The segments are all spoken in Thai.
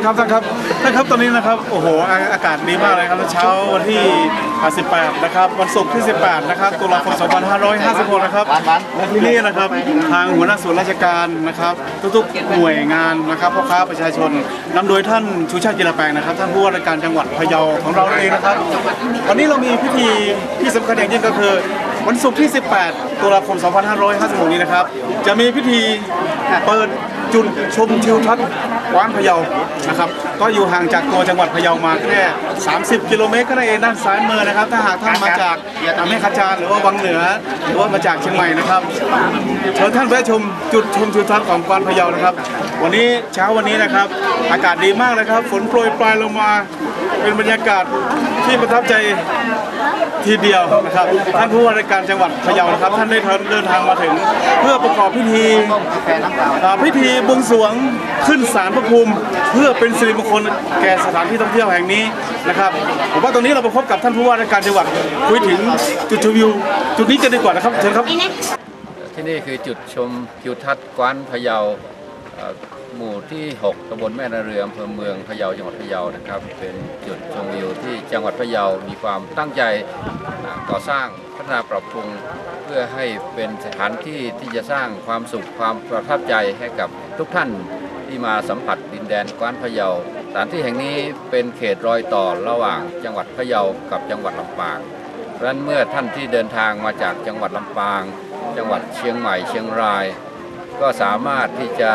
ดีครับท่านครับท่านครับตอนนี้นะครับโอ้โหอากาศดีมากเลยครับเช้าวันที่ 18 นะครับวันศุกร์ที่ 18 นะครับตุลาคม 2556 นะครับและที่นี่นะครับทางหัวหน้าส่วนราชการนะครับ ทุกๆหน่วยงานนะครับพ่อค้าประชาชนนำโดยท่านชูชาติจิรแปงนะครับ ท่านผู้ว่าราชการจังหวัดพะเยาของเราเองนะครับวันนี้เรามีพิธีที่สำคัญอย่างยิ่งก็คือวันศุกร์ที่ 18 ตุลาคม 2556 นี้นะครับ จะมีพิธีเปิดจุดชมทิวทัศน์ กว้านพะเยานะครับก็อยู่ห่างจากตัวจังหวัดพะเยามาแค่30 กิโลเมตรก็ได้เองด้านซ้ายมือนะครับ ถ้าหากท่านมาจากแม่ขจารหรือว่าวังเหนือ หรือว่ามาจากเชียงใหม่นะครับเชิญท่านแวะชมจุดชมทิวทัศน์ของกว้านพะเยานะครับ วันนี้เช้าวันนี้นะครับ อากาศดีมากเลยครับ ฝนโปรยปลายลงมาเป็นบรรยากาศ ที่ประทับใจทีเดียวนะครับ ท่านผู้ว่าราชการจังหวัดพะเยานะครับ ท่านได้เดินทางมาถึง เพื่อประกอบพิธีอ่าพิธีบวงสรวงขึ้นศาลพระภูมิ เพื่อเป็นสิริมงคลแก่สถานที่ท่องเที่ยวแห่งนี้นะครับผมว่าตรงนี้เราไปพบกับท่านผู้ว่าราชการจังหวัดคุยถึงจุดชมวิวจุดนี้กันดีกว่านะครับเชิญครับ ที่นี่คือจุดชมทิวทัศน์กว้านพะเยาเอ่อ หมู่ที่ 6ตำบลแม่นาเรืออำเภอเมืองพะเยาจังหวัดพะเยานะครับ เป็นจุดชมวิวที่จังหวัดพะเยา มีความตั้งใจก่อสร้างพัฒนาปรับปรุง เพื่อให้เป็นสถานที่ที่จะสร้างความสุขความประทับใจให้กับทุกท่านที่มาสัมผัสดินแดนกว้านพะเยา สถานที่แห่งนี้เป็นเขตรอยต่อระหว่างจังหวัดพะเยากับจังหวัดลำปางเพราะฉะนั้นเมื่อท่านที่เดินทางมาจากจังหวัดลำปาง จังหวัดเชียงใหม่เชียงราย ก็สามารถที่จะ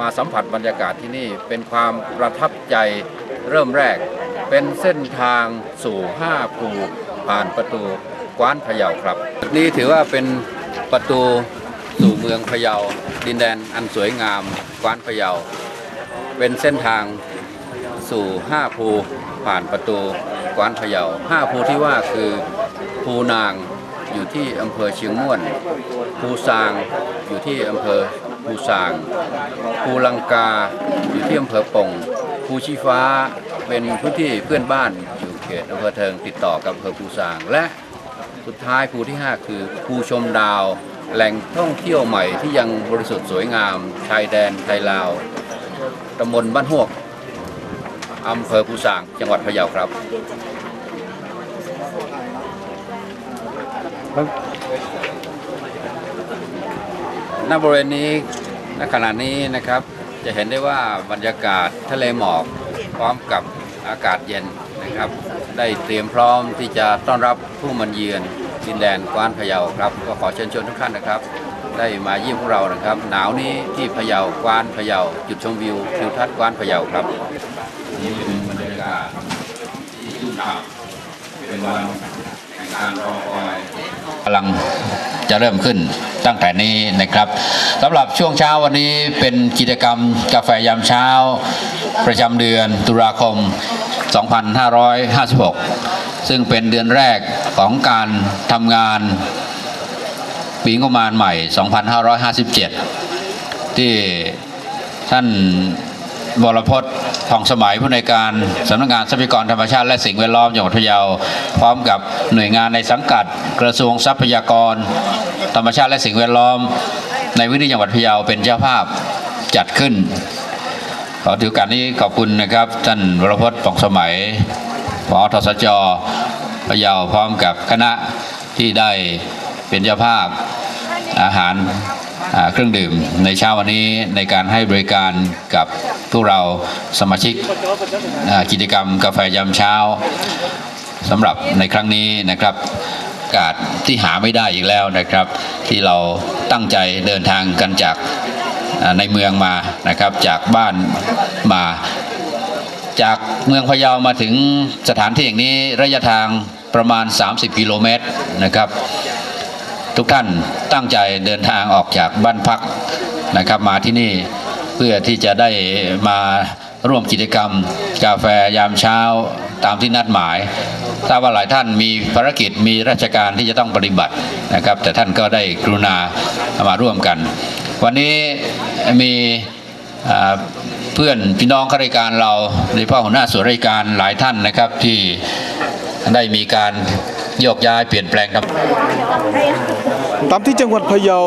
มาสัมผัสบรรยากาศที่นี่เป็นความประทับใจเริ่มแรก เป็นเส้นทางสู่ห้าภูผ่านประตูกว้านพะเยาครับจุดนี้ถือว่าเป็นประตูสู่เมืองพะเยา ดินแดนอันสวยงามกว้านพะเยา เป็นเส้นทางสู่ห้าภูผ่านประตูกว้านพะเยาห้าภูที่ว่าคือภูนางอยู่ที่อำเภอเชียงม่วน ภูซางอยู่ที่อำเภอ ภูซาง ภูลังกาอยู่ที่อำเภอปงภูชีฟ้าเป็นพื้นที่เพื่อนบ้านอยู่เขตอำเภอเทิงติดต่อกับอำเภอภูซาง และสุดท้ายภูที่ 5 คือภูชมดาว แหล่งท่องเที่ยวใหม่ที่ยังบริสุทธิ์สวยงาม ชายแดนไทยลาวตำบลบ้านหวกอำเภอภูสาง จังหวัดพะเยาครับ ณบริเวณนี้ณขณะนี้นะครับ จะเห็นได้ว่าบรรยากาศทะเลหมอกพร้อมกับอากาศเย็นนะครับ ได้เตรียมพร้อมที่จะต้อนรับผู้มันเยือนดินแดนกว้านพะเยาครับ ก็ขอเชิญชวนทุกท่านนะครับ ได้มาเยี่ยมพวกเรานะครับ หนาวนี้ที่พะเยากว้านพะเยาจุดชมวิวทิวทัศน์กว้านพะเยาครับนี่เป็นบรรยากาศที่ชุ่มฉ่ำเป็นวันแห่งการรอคอยกำลัง จะเริ่มขึ้นตั้งแต่นี้นะครับสำหรับช่วงเช้าวันนี้เป็นกิจกรรมกาแฟยามเช้า ประจำเดือนตุลาคม 2556 ซึ่งเป็นเดือนแรกของการทำงานปีงบประมาณใหม่ 2557 ที่ท่านวรพจน์ ทองสมัยผู้ในการสำนักงานทรัพยากรธรรมชาติและสิ่งแวดล้อมจังหวัดพะเยาพร้อมกับหน่วยงานในสังกัด กระทรวงทรัพยากร ธรรมชาติและสิ่งแวดล้อม ในพื้นที่จังหวัดพะเยาเป็นเจ้าภาพจัดขึ้นขอถือกาสนี้ขอบคุณนะครับท่านวรพจน์ทองสมัยพอทศจพะเยาพร้อมกับคณะที่ได้เป็นเจ้าภาพอาหาร เครื่องดื่มในเช้าวันนี้ในการให้บริการกับพวกเราสมาชิกกิจกรรมกาแฟยามเช้าสำหรับในครั้งนี้นะครับกาศที่หาไม่ได้อีกแล้วนะครับ ที่เราตั้งใจเดินทางกันจากในเมืองมานะครับ จากบ้านมา จากเมืองพะเยามาถึงสถานที่อย่างนี้ระยะทางประมาณ 30 กิโลเมตรนะครับ ทุกท่านตั้งใจเดินทางออกจากบ้านพักนะครับ มาที่นี่เพื่อที่จะได้มาร่วมกิจกรรม กาแฟยามเช้าตามที่นัดหมายทราบว่าหลายท่านมีภารกิจมีราชการที่จะต้องปฏิบัตินะครับ แต่ท่านก็ได้กรุณามาร่วมกัน วันนี้มีเพื่อนพี่น้องข้าราชการเราโดยเฉพาะหัวหน้าส่วนราชการหลายท่านนะครับที่ได้มีการ โยกย้ายเปลี่ยนแปลงตำตามที่จังหวัดพะเยา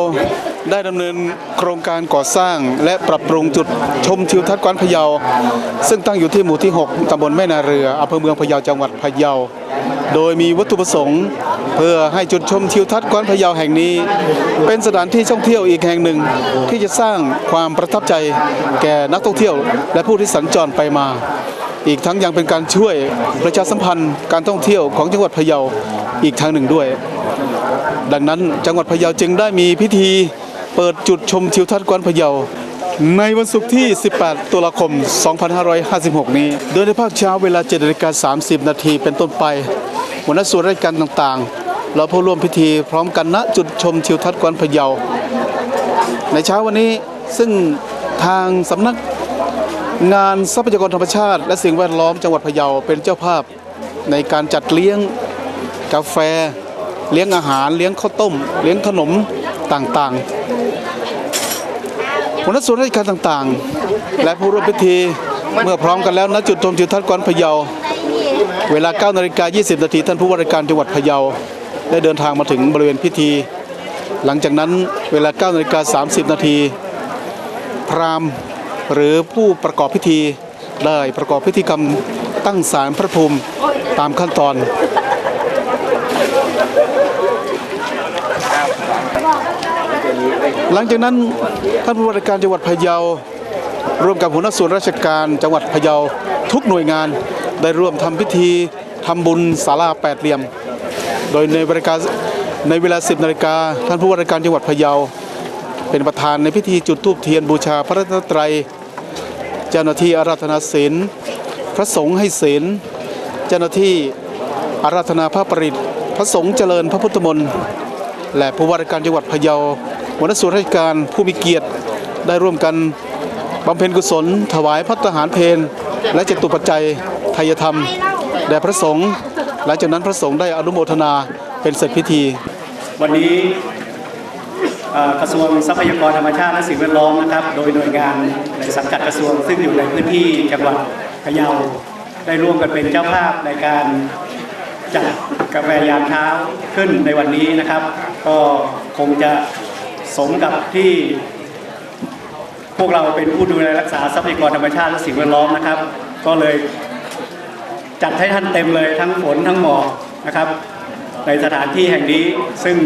ได้ดำเนินโครงการก่อสร้างและปรับปรุงจุดชมทิวทัศน์กวานพะเยา ซึ่งตั้งอยู่ที่หมู่ที่ 6ตำบลแม่นาเรืออำเภอเมืองพะเยาจังหวัดพะเยา โดยมีวัตถุประสงค์ เพื่อให้จุดชมทิวทัศน์กวานพะเยาแห่งนี้ เป็นสถานที่ท่องเที่ยวอีกแห่งหนึ่ง ที่จะสร้างความประทับใจแก่นักท่องเที่ยว และผู้ที่สัญจรไปมา อีกทั้งยังเป็นการช่วยประชาสัมพันธ์การท่องเที่ยวของจังหวัดพะเยาอีกทางหนึ่งด้วย ดังนั้นจังหวัดพะเยาจึงได้มีพิธีเปิดจุดชมทิวทัศน์กวนพะเยาในวันศุกร์ที่ 18 ตุลาคม 2556 นี้ โดยในภาคเช้าเวลา7นาฬิกา30 นาทีเป็นต้นไปหัวหน้าส่วนราชการต่างๆและผู้ร่วมพิธีพร้อมกันณจุดชมทิวทัศน์กวนพะเยา ในเช้าวันนี้ซึ่งทางสำนัก งานทรัพยากรธรรมชาติ และสิ่งแวดล้อมจังหวัดพะเยาเป็นเจ้าภาพในการจัดเลี้ยงกาแฟ เลี้ยงอาหาร เลี้ยงข้าวต้ม เลี้ยงขนมต่างๆหัวหน้าส่วนราชการต่างๆ และผู้ร่วมพิธีเมื่อพร้อมกันแล้วณจุดชมทิวทัศน์กวนพะเยา เวลา9นาฬิกา20นาทีท่านผู้ว่าราชการจังหวัดพะเยา ได้เดินทางมาถึงบริเวณพิธี หลังจากนั้นเวลา9นาฬิกา30นาทีพราหมณ์ หรือผู้ประกอบพิธีได้ประกอบพิธีกรรมตั้งศาลพระภูมิตามขั้นตอนหลังจากนั้นท่านผู้ว่าราชการจังหวัดพะเยา ร่วมกับหัวหน้าส่วนราชการจังหวัดพะเยาทุกหน่วยงานได้ร่วมทำพิธีทำบุญศาลาแปดเหลี่ยม โดยในเวลาในเวลา 10นาฬิกาท่านผู้ว่าราชการจังหวัดพะเยา เป็นประธานในพิธีจุดธูปเทียนบูชาพระรัตนตรัย เจ้าหน้าที่อาราธนาศีลพระสงฆ์ให้ศีลเจ้าหน้าที่อาราธนาพระปริตพระสงฆ์เจริญพระพุทธมนต์และผู้ว่าราชการจังหวัดพะเยาหัวหน้าส่วนราชการผู้มีเกียรติได้ร่วมกันบำเพ็ญกุศล ถวายพัฒหารเพลและเจตุปัจจัยทายธรรมแด่พระสงฆ์หลังจากนั้นพระสงฆ์ได้อนุโมทนาเป็นเสร็จพิธี วันนี้ กระทรวงทรัพยากรธรรมชาติและสิ่งแวดล้อมนะครับ โดยหน่วยงานในสังกัดกระทรวงซึ่งอยู่ในพื้นที่จังหวัดพะเยาได้ร่วมกันเป็นเจ้าภาพในการจัดกาแฟยามเช้าขึ้นในวันนี้นะครับ ก็คงจะสมกับที่ พวกเราเป็นผู้ดูแลรักษาทรัพยากรธรรมชาติและสิ่งแวดล้อมนะครับ ก็เลยจัดให้ท่านเต็มเลยทั้งฝนทั้งหมอกนะครับ ในสถานที่แห่งนี้ซึ่ง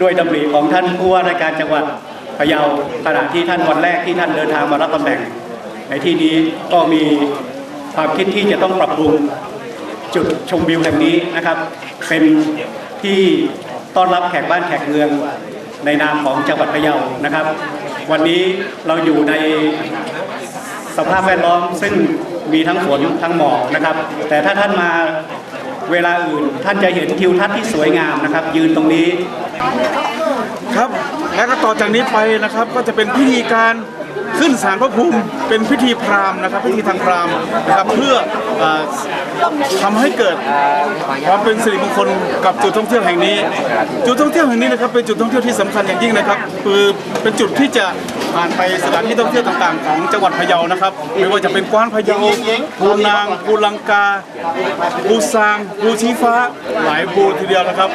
ด้วยดำริของท่านผู้ว่าราชการจังหวัดพะเยาขณะที่ท่านวันแรกที่ท่านเดินทางมารับตำแหน่ง ในที่นี้ก็มีความคิดที่จะต้องปรับปรุงจุดชมวิวแห่งนี้นะครับ เป็นที่ต้อนรับแขกบ้านแขกเมืองในนามของจังหวัดพะเยานะครับ วันนี้เราอยู่ในสภาพแวดล้อมซึ่งมีทั้งฝนทั้งหมอกนะครับ แต่ถ้าท่านมาเวลาอื่นท่านจะเห็นทิวทัศน์ที่สวยงามนะครับ ยืนตรงนี้ ครับ และก็ต่อจากนี้ไปนะครับก็จะเป็นพิธีการขึ้นศาลพระภูมิเป็นพิธีพราหมณ์นะครับ พิธีทางพราหมณ์นะครับเพื่อเออทำให้เกิดความเป็นสิริมงคลกับจุดท่องเที่ยวแห่งนี้ จุดท่องเที่ยวแห่งนี้นะครับเป็นจุดท่องเที่ยวที่สำคัญอย่างยิ่งนะครับ คือเป็นจุดที่จะผ่านไปสถานที่ท่องเที่ยวต่างๆ ของจังหวัดพะเยานะครับไม่ว่าจะเป็นกว้านพะเยาภูนางภูลังกาภูซางภูชีฟ้าหลายภูทีเดียวนะครับ